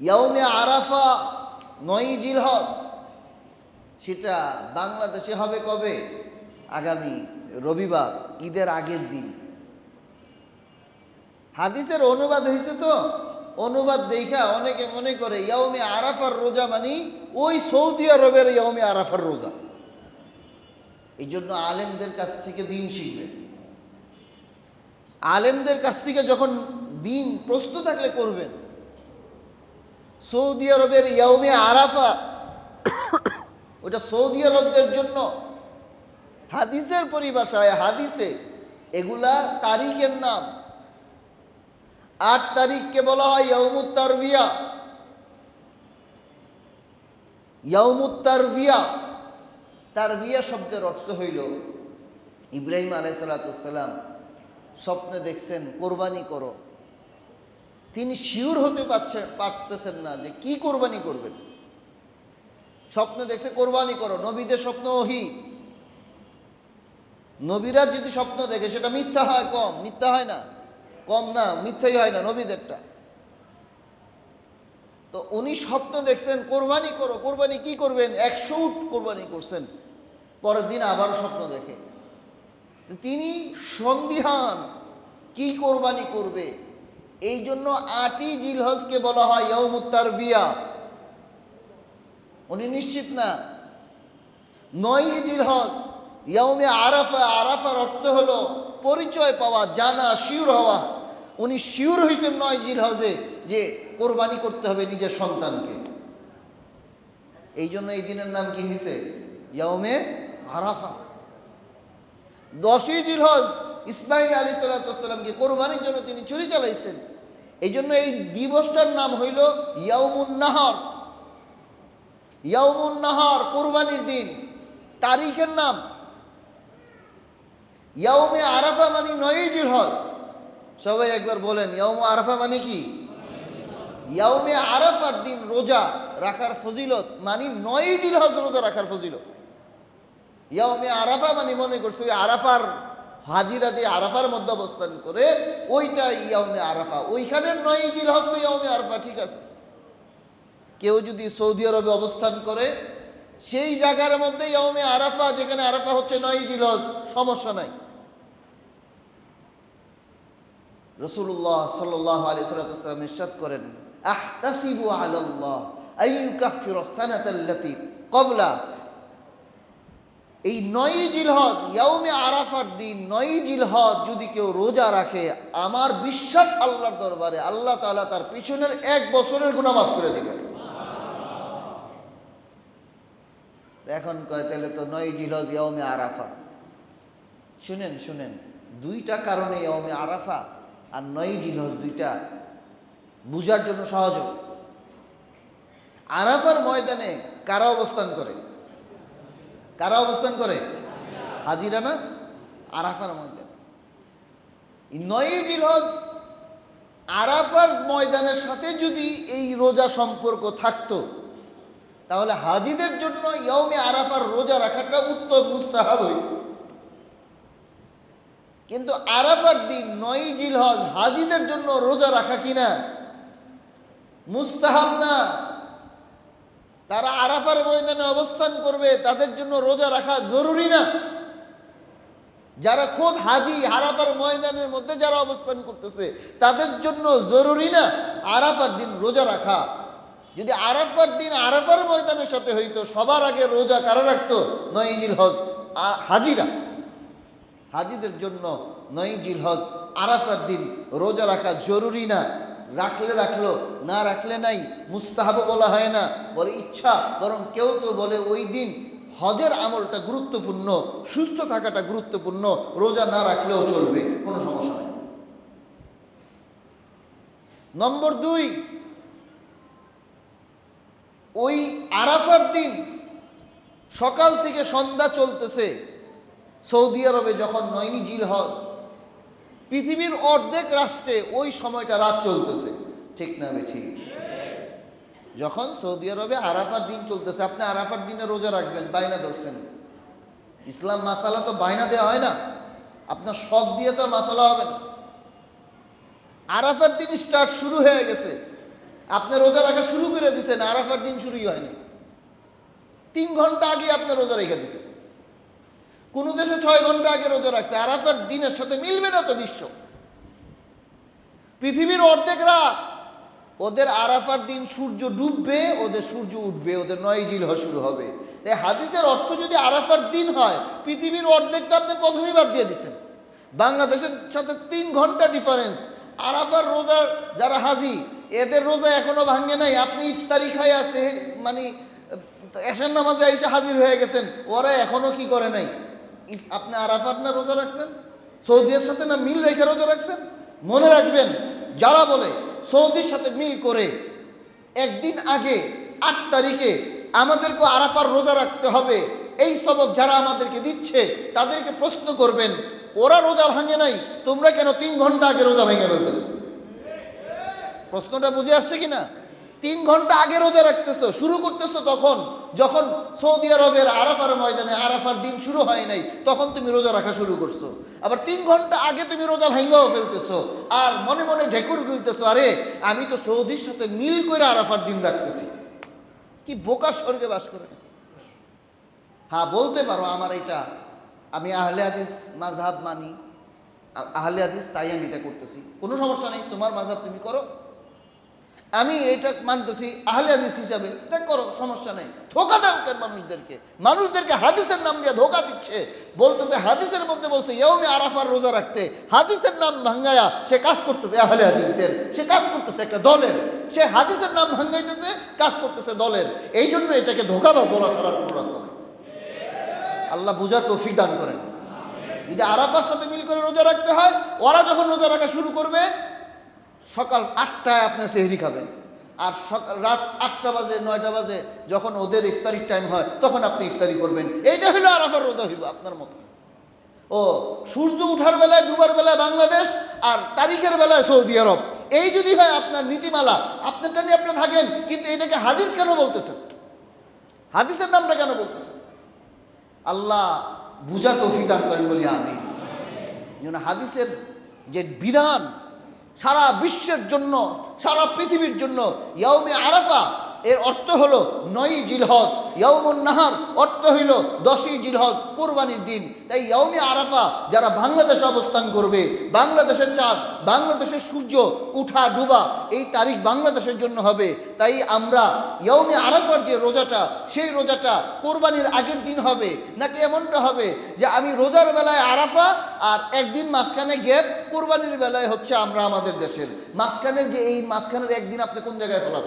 ইয়াউমে আরাফা নয় জিলহজ। সেটা বাংলাদেশে হবে কবে? আগামী রবিবার, ঈদের আগের দিন। হাদিসের অনুবাদ হয়েছে তো? অনুবাদ দেখা অনেকে মনে করে ইয়াউমে আরাফার রোজা মানে ওই সৌদি আরবের ইয়াউমে আরাফার রোজা। এই জন্য আলেমদের কাছ থেকে দিন শিখবে। আলেমদের কাছ থেকে যখন দিন প্রশ্ন থাকলে করবেন সৌদি আরবের ইয়াউমে আরাফা। ওটা সৌদি আরবদের জন্য হাদিসের পরিভাষায় হাদিসে এগুলা তারিখের নাম। আট তারিখকে বলা হয় ইয়ৌমুত তারবিয়া। ইয়ৌমুত তারবিয়া। তারবিয়া শব্দের অর্থ হইল, ইব্রাহিম আলাইসালাতাম স্বপ্নে দেখছেন, কোরবানি করো। তিনি শিওর হতে পারছে, পারতেছেন না যে কি কোরবানি করবেন। স্বপ্নে দেখছে, কোরবানি করো, নবীদের স্বপ্ন ওহি। নবীরা যদি স্বপ্ন দেখে, সেটা মিথ্যা হয়, কম। মিথ্যা হয় না। কম না, মিথ্যাই হয় না, নবীদেরটা। তো উনি স্বপ্ন দেখছেন, কোরবানি করো, কোরবানি কি করবেন? একশো উট কোরবানি করছেন। পরের দিন আবার স্বপ্ন দেখে। তিনি সন্দিহান, কি কোরবানি করবে? এই জন্য আটই জিলহজকে বলা হয় ইয়মুত্তার বিয়া উনি নিশ্চিত না। নয় জিলহজ ইয়মে আরাফা, আরাফার অর্থ হলো পরিচয় পাওয়া, জানা শিউর হওয়া। উনি শিউর হয়েছেন নয় জিলহজে যে কোরবানি করতে হবে নিজের সন্তানকে। এই জন্য এই দিনের নাম কি হয়েছে? ইয়মে আরাফা। দশই জিলহজ ইসমাইল আলী সাল্লাতামকে কোরবানির জন্য তিনি ছুরি চালাইছেন। এই জন্য এই দিবসটার নাম হইল ইয়াউমুন নাহর। ইয়াউমুন নাহর, কোরবানির দিন। তারিখের নাম। ইয়াউমে আরাফা মানে নয়ই জিলহজ। সবাই একবার বলেন, ইয়াউমে আরাফা মানে কি? ইয়াউমে আরাফার দিন রোজা রাখার ফজিলত মানে নয়ই জিলহজ রোজা রাখার ফজিলত। ইয়াউমে আরাফা মানে মনে করছে ওই আরাফার হাজিরা যে আরাফার মধ্যে অবস্থান করে, ওইটা ইয়াউমে আরাফা। ওইখানে নয় জিল হজ তো ইয়াউমে আরাফা, ঠিক আছে? কেউ যদি সৌদি আরবে অবস্থান করে, সেই জায়গার মধ্যে ইয়াউমে আরাফা, যেখানে আরাফা হচ্ছে নয় জিল সমস্যা নাই। রসুল্লাহ সাল্লাহ আলী সাল্লাম ইরশাদ করেন, আহতাসিবু আলাল্লাহ আইয়ুকাফির সানাতাল্লাতি কবলা। এই নয় জিলহজ, ইয়াউমে আরাফার দিন, নয় জিলহজ যদি কেউ রোজা রাখে, আমার বিশ্বাস আল্লাহর দরবারে আল্লাহ তালা তার পিছনের এক বছরের গুনাহ মাফ করে দিবেন এখন কয়, তাহলে তো নয় জিলহজ, ইয়াউমে আরাফা। শুনেন শুনেন, দুইটা কারণে ইয়াউমে আরাফা আর নয় জিলহজ দুইটা বুঝার জন্য সহজ আরাফার ময়দানে কারা অবস্থান করে? কারা অবস্থান করে? হাজিরা না? আরাফার ময়দান। এই নয় জিলহজ আরাফার ময়দানের সাথে যদি এই রোজা সম্পর্ক থাকতো, তাহলে হাজিদের জন্য ইয়মে আরাফার রোজা রাখাটা উত্তম, মুস্তাহাব হইত। কিন্তু আরাফার দিন নয় জিলহজ হাজিদের জন্য রোজা রাখা কিনা? মুস্তাহাব না। তারা আরাফার ময়দানে অবস্থান করবে, তাদের জন্য রোজা রাখা জরুরি না। যারা খোদ হাজি, আরাফার ময়দানের মধ্যে যারা অবস্থান করতেছে, তাদের জন্য জরুরি না আরাফার দিন রোজা রাখা। যদি আরাফার দিন আরাফার ময়দানের সাথে হইতো, সবার আগে রোজা কারা রাখতো? নয়জিল হজ হাজিরা। হাজিদের জন্য নয়জিল হজ আরাফার দিন রোজা রাখা জরুরি না। রাখলে রাখল, না রাখলে নাই মুস্তাহাব বলা হয় না, বলে ইচ্ছা, বরং কেউ কেউ বলে ওই দিন হজের আমলটা গুরুত্বপূর্ণ, সুস্থ থাকাটা গুরুত্বপূর্ণ, রোজা না রাখলেও চলবে, কোনো সমস্যা নেই। নম্বর দুই, ওই আরাফার দিন সকাল থেকে সন্ধ্যা চলতেছে, সৌদি আরবে যখন নয়নি জিল হজ পৃথিবীর অর্ধেক রাষ্ট্রে ওই সময়টা রাত চলতেছে। ঠিক না বে ঠিক? যখন সৌদি আরবে আরাফার দিন চলতেছে, আপনি আরাফার দিনে রোজা রাখবেন, বাইনা ধরছেন। ইসলাম মাসালা তো বাইনা দেওয়া হয় না। আপনার শখ দিয়ে তো মাসালা হবে না। আরাফার দিন স্টার্ট শুরু হয়ে গেছে। আপনি রোজা রাখা শুরু করে দিছেন, আরাফার দিন শুরুই হয়নি। তিন ঘণ্টা আগে আপনি রোজা রেখে দিছেন। কোন দেশে ছয় ঘণ্টা আগে রোজা রাখছে আরাফার দিনের সাথে মিলবে না তো বিশ্ব। পৃথিবীর অর্ধেক অর্ধেকরা ওদের আরাফার দিন সূর্য ডুববে, ওদের সূর্য উঠবে, ওদের নয় জিলহ শুরু হবে। এই হাদিসের অর্থ যদি আরাফার দিন হয়, পৃথিবীর অর্ধেক তো আপনি প্রথমেই বাদ দিয়ে দিচ্ছেন বাংলাদেশের সাথে তিন ঘণ্টা ডিফারেন্স আরাফার রোজার যারা হাজি, এদের রোজা এখনও ভাঙে নাই। আপনি ইফতারি খাই আছে মানে এসার নামাজে এসে হাজির হয়ে গেছেন, ওরা এখনও কি করে নাই? আপনি আরাফার না রোজা রাখছেন, সৌদির সাথে না মিল রেখে রোজা রাখছেন? মনে রাখবেন, যারা বলে সৌদির সাথে মিল করে, একদিন আগে আট তারিখে আমাদেরকে আরাফার রোজা রাখতে হবে, এই সবক যারা আমাদেরকে দিচ্ছে, তাদেরকে প্রশ্ন করবেন, ওরা রোজা ভাঙে নাই, তোমরা কেন তিন ঘণ্টা আগে রোজা ভেঙে ফেলতেছো? প্রশ্নটা বুঝে আসছে কিনা? তিন ঘণ্টা আগে রোজা রাখতেছো, শুরু করতেছো তখন। যখন সৌদি আরবের আরাফার ময়দানে আরাফার দিন শুরু হয় নাই, তখন তুমি রোজা রাখা শুরু করছ। আবার তিন ঘণ্টা আগে তুমি রোজা ভেঙ্গাও ফেলতেছো, আর মনে মনে ঢেকুর গিলতেছো, আরে, আমি তো সৌদির সাথে মিল করে আরাফার দিন রাখতেছি। কি বোকার স্বর্গে বাস করে। হ্যাঁ বলতে পারো আমার এটা। আমি আহলে আদিস মাঝহাব মানি। আহলে আদিস তাই আমি এটা করতেছি। কোনো সমস্যা নেই, তোমার মাঝহাব তুমি করো। আমি এটা মানতেছি আহলে হাদিস হিসাবে। এটা করো, সমস্যা নেই। ধোকা দাও মানুষদেরকে? মানুষদেরকে হাদিসের নাম দিয়ে ধোকা দিচ্ছে। বলতেছে, হাদিসের মধ্যে বলছে ইয়মে আরাফার রোজা রাখতে। হাদিসের নাম ভাঙ্গায়া সে কাজ করতেছে আহলে হাদিসদের। সে কাজ করতেছে একটা দলের। সে হাদিসের নাম ভাঙ্গাইতেছে, কাজ করতেছে দলের। এই জন্য এটাকে ধোকাবাজ বলা ছাড়ার কোনো রাস্তা নেই। আল্লাহ বুঝার তৌফিক দান করেন। যদি আরাফার সাথে মিল করে রোজা রাখতে হয়, ওরা যখন রোজা রাখা শুরু করবে সকাল আটটায় আপনি সেহরি খাবেন। আর সকাল রাত আটটা বাজে, নয়টা বাজে, যখন ওদের ইফতারির টাইম হয়, তখন আপনি ইফতারি করবেন। এইটা হলো আরাফার রোজা হইব আপনার মতো। ও, সূর্য উঠার বেলায়, ডুবার বেলায় বাংলাদেশ আর তারিখের বেলায় সৌদি আরব। এই যদি হয় আপনার নীতিমালা, আপনারটা নিয়ে আপনি থাকেন, কিন্তু এটাকে হাদিস কেন বলতেছেন? হাদিসের নামটা কেন বলতেছেন? আল্লাহ বুঝা তৌফিক করেন বলি আমি হাদিসের যে বিধান সারা বিশ্বের জন্য সারা পৃথিবীর জন্য ইয়ৌমে আরাফা এর অর্থ হলো নয়ই জিলহজ ইয়ৌমুন নাহার। অর্থ হইল দশই জিলহজ, কোরবানির দিন। তাই ইয়ৌমে আরাফা যারা বাংলাদেশে অবস্থান করবে, বাংলাদেশের চাঁদ, বাংলাদেশের সূর্য, উঠা, ডুবা, এই তারিখ বাংলাদেশের জন্য হবে। তাই আমরা ইয়ৌমে আরাফার যে রোজাটা, সেই রোজাটা কোরবানির আগের দিন হবে। নাকি এমনটা হবে যে আমি রোজার বেলায় আরাফা আর একদিন মাঝখানে গ্যাপ, কোরবানির বেলায় হচ্ছে আমরা আমাদের দেশের। মাঝখানের যে এই মাঝখানের একদিন আপনি কোন জায়গায় ফেলাবেন?